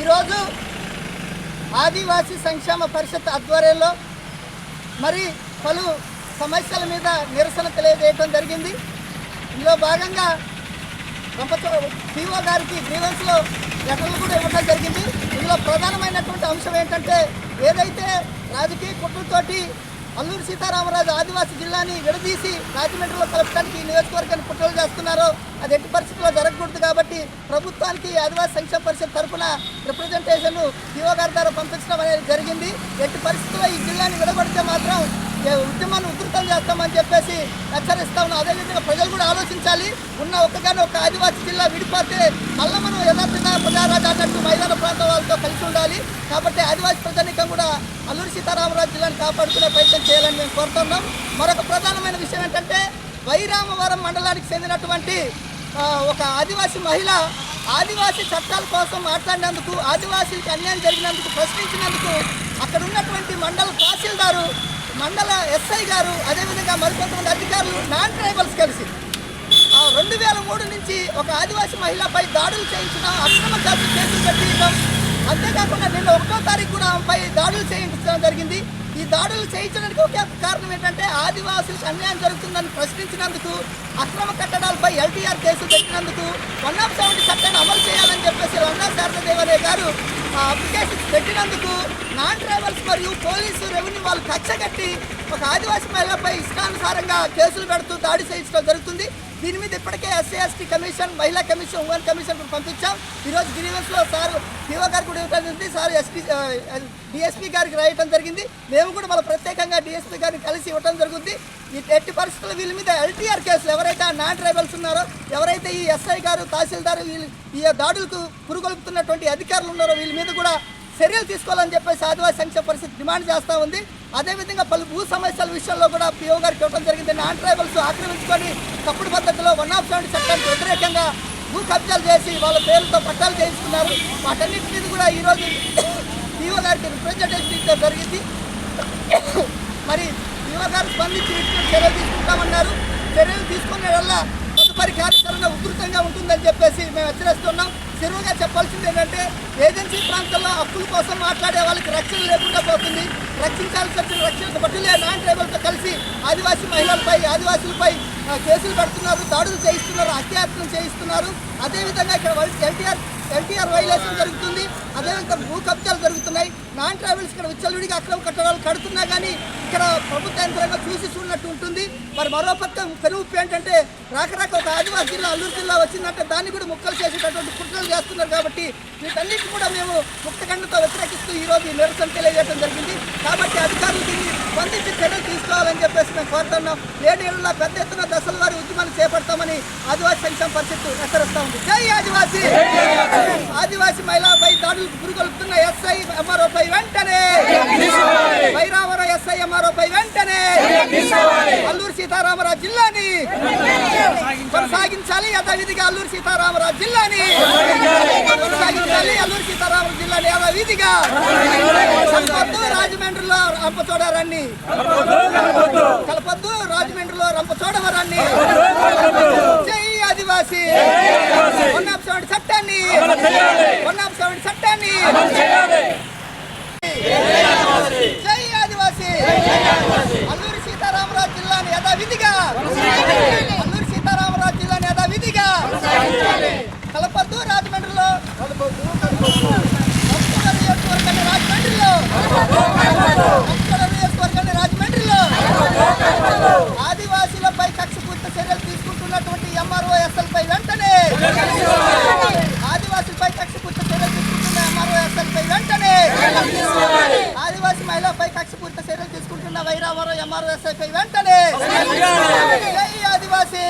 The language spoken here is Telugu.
ఈరోజు ఆదివాసీ సంక్షేమ పరిషత్ ఆధ్వర్యంలో మరి పలు సమస్యల మీద నిరసన తెలియజేయడం జరిగింది. ఇందులో భాగంగా పిఓ గారికి గ్రీవెన్స్లో లెటర్లు కూడా ఇవ్వడం జరిగింది. ఇందులో ప్రధానమైనటువంటి అంశం ఏంటంటే ఏదైతే రాజకీయ కుట్రతోటి అల్లూరు సీతారామరాజు ఆదివాసీ జిల్లాని విడదీసి రాజమండ్రిలో కలపడానికి నియోజకవర్గాన్ని కుట్రలు చేస్తున్నారో. అది ఎట్టి పరిస్థితుల్లో జరగకూడదు కాబట్టి ప్రభుత్వానికి ఆదివాసీ సంక్షేమ పరిషత్ తరఫున రిప్రజెంటేషన్ పిఓ గారి ద్వారా పంపించడం అనేది జరిగింది. ఎట్టి పరిస్థితుల్లో ఈ జిల్లాని విడగొడితే మాత్రం ఉద్యమాన్ని ఉధృతం చేస్తామని చెప్పేసి హెచ్చరిస్తా ఉన్నాం. అదేవిధంగా ప్రజలు కూడా ఆలోచించాలి. ఉన్న ఒక్కగానే ఒక ఆదివాసీ జిల్లా విడిపోతే మళ్ళీ మనం యథార్థంగా ప్రజారాజు అన్నట్టు మైదాన ప్రాంత వాళ్ళతో కలిసి ఉండాలి. కాబట్టి ఆదివాసీ ప్రజానికం కూడా అల్లూరి సీతారామరాజు జిల్లాను కాపాడుకునే ప్రయత్నం చేయాలని మేము కోరుతున్నాం. మరొక ప్రధానమైన విషయం ఏంటంటే వైరామవరం మండలానికి చెందినటువంటి ఒక ఆదివాసీ మహిళ ఆదివాసీ చట్టాల కోసం మాట్లాడినందుకు ఆదివాసీలకు అన్యాయం జరిగినందుకు ప్రశ్నించినందుకు అక్కడ ఉన్నటువంటి మండల తహసీల్దారు మండల ఎస్ఐ గారు అదేవిధంగా మరికొంతమంది అధికారులు నాన్ ట్రైబల్స్ కలిసి రెండు వేల మూడు నుంచి ఒక ఆదివాసీ మహిళపై దాడులు చేయించడం అక్రమ కేసులు చేసి పెట్టించడం అంతేకాకుండా నిన్న ఒకటో తారీఖు కూడా ఆమెపై దాడులు చేయించడం జరిగింది. ఈ దాడులు చేయించడానికి ఒక కారణం ఏంటంటే ఆదివాసులకు అన్యాయం జరుగుతుందని ప్రశ్నించినందుకు అక్రమ కట్టడాలపై ఎల్టీఆర్ కేసు పెట్టినందుకు వన్ ఆఫ్ సెవెంటీ చట్టాన్ని అమలు చేయాలని చెప్పేసి రన్నా శారదేవరే గారు ఆ అప్లికేషన్ పెట్టినందుకు నాన్ ట్రైబల్స్ మరియు పోలీసు రెవెన్యూ వాళ్ళు కచ్చ కట్టి ఒక ఆదివాసీ మహిళపై ఇష్టానుసారంగా కేసులు పెడుతూ దాడి చేయించడం జరుగుతుంది. దీని మీద ఇప్పటికే ఎస్సీ ఎస్టీ కమిషన్ మహిళా కమిషన్ ఉమెన్ కమిషన్ కూడా పంపించాం. ఈరోజు గ్రీవెన్స్లో సార్ పిఓ గారు కూడా ఇవ్వడం జరిగింది సార్ ఎస్పీ డిఎస్పీ గారికి రాయటం జరిగింది. మేము కూడా వాళ్ళ ప్రత్యేకంగా డిఎస్పీ గారిని కలిసి ఇవ్వడం జరుగుతుంది. ఈ ఎట్టి పరిస్థితుల్లో వీళ్ళ మీద ఎల్టీఆర్ కేసులు ఎవరైతే నాన్ ట్రైబల్స్ ఉన్నారో ఎవరైతే ఈ ఎస్ఐ గారు తహసీల్దారు వీళ్ళు ఈ దాడులకు పురుగొలుపుతున్నటువంటి అధికారులు ఉన్నారో వీళ్ళ మీద కూడా చర్యలు తీసుకోవాలని చెప్పేసి ఆదివాసీ సంక్షేమ పరిస్థితి డిమాండ్ చేస్తూ ఉంది. అదేవిధంగా పలు భూ సమస్యల విషయంలో కూడా పిఓ గారికి ఇవ్వడం జరిగింది. నాన్ ట్రైబల్స్ ఆక్రమించుకొని తప్పుడు పద్ధతిలో వన్ ఆఫ్ సెవెంటీ చట్టానికి వ్యతిరేకంగా భూ కబ్జాలు చేసి వాళ్ళ పేరుతో పట్టాలు చేయించుకున్నారు. వాటన్నిటి మీద కూడా ఈరోజు పిఓ గారికి రిప్రజెంటేషన్ ఇచ్చడం జరిగింది. మరి పిఓ గారు స్పందించి వీటిపై చర్యలు తీసుకుంటామన్నారు. చర్యలు తీసుకునే వల్ల తదుపరి కార్యాచరణ ఉధృతంగా ఉంటుందని చెప్పేసి మేము హెచ్చరిస్తున్నాం. చెరువుగా చెప్పాల్సింది ఏంటంటే ఏజెన్సీ ప్రాంతాల్లో హక్కుల కోసం మాట్లాడే వాళ్ళకి రక్షణ లేకుండా పోతుంది. రక్షించాల్సి వచ్చిన రక్షణ బట్టులే నాన్ ట్రైబల్తో కలిసి ఆదివాసీ మహిళలపై ఆదివాసులపై కేసులు పెడుతున్నారు దాడులు చేయిస్తున్నారు హత్యాయత్నం చేయిస్తున్నారు. అదేవిధంగా ఇక్కడ ఎన్టీఆర్ ఎన్టీఆర్ వైలేషన్ జరుగుతుంది. అదేవిధంగా భూ కబ్జాలు నాన్ ట్రావెల్స్ ఇక్కడ విచ్చలవిడిగా అక్రమ కట్టడాలు కడుతున్నా కానీ ఇక్కడ ప్రభుత్వ యంత్రంగా చూసి చూడనట్టు ఉంటుంది. మరి మరో పక్క పెనుపు ఏంటంటే రాక రాక ఒక ఆదివాసీ జిల్లా అల్లూరు జిల్లా వచ్చిందంటే దాన్ని కూడా ముక్కలు చేసేటటువంటి కుట్రలు చేస్తున్నారు కాబట్టి వీటన్నిటి కూడా మేము ముక్తఖండతో వ్యతిరేకిస్తూ ఈరోజు ఈ నిరసన తెలియజేయడం జరిగింది. కాబట్టి అధికారులు దీన్ని స్పందించి చర్యలు తీసుకోవాలని చెప్పేసి మేము కోరుతున్నాం. ఏడేళ్ళలో పెద్ద ఎత్తున దశల వారి ఉద్యమాన్ని చేపడతామని ఆదివాసీ సంక్షేమ పరిషత్ హెచ్చరిస్తా ఉంది. జై ఆదివాసీ! ఆదివాసీ! మహిళపై దాడులకు పురుగొల్పుతున్న ఎస్ఐ ఎంఆర్ఓపై వెంటనే వైరావరం ఎస్ఐ ఎంఆర్ఓపై వెంటనే అల్లూరు సీతారామరాజు జిల్లాని కొనసాగించాలి. యథావిధిగా అల్లూరు సీతారామరాజు జిల్లాని కొనసాగించాలి. అల్లూరు సీతారామరాజు జిల్లాని యథావిధిగా కలపొద్దు రాజమండ్రిలో రంపచోడవరాన్ని. కలపొద్దు రాజమండ్రిలో రంపచోడవరాన్ని. జై ఆదివాసీ. వన్ ఆఫ్ చట్టాన్ని. వన్ ఆఫ్ చట్టాన్ని జై ఆదివాసీ అల్లూరి సీతారామరాజు జిల్లాని యథావిధిగా అల్లూరి ఎంఆర్ఓ ఎస్ఐపై వెంటనే ఆదివాసీ.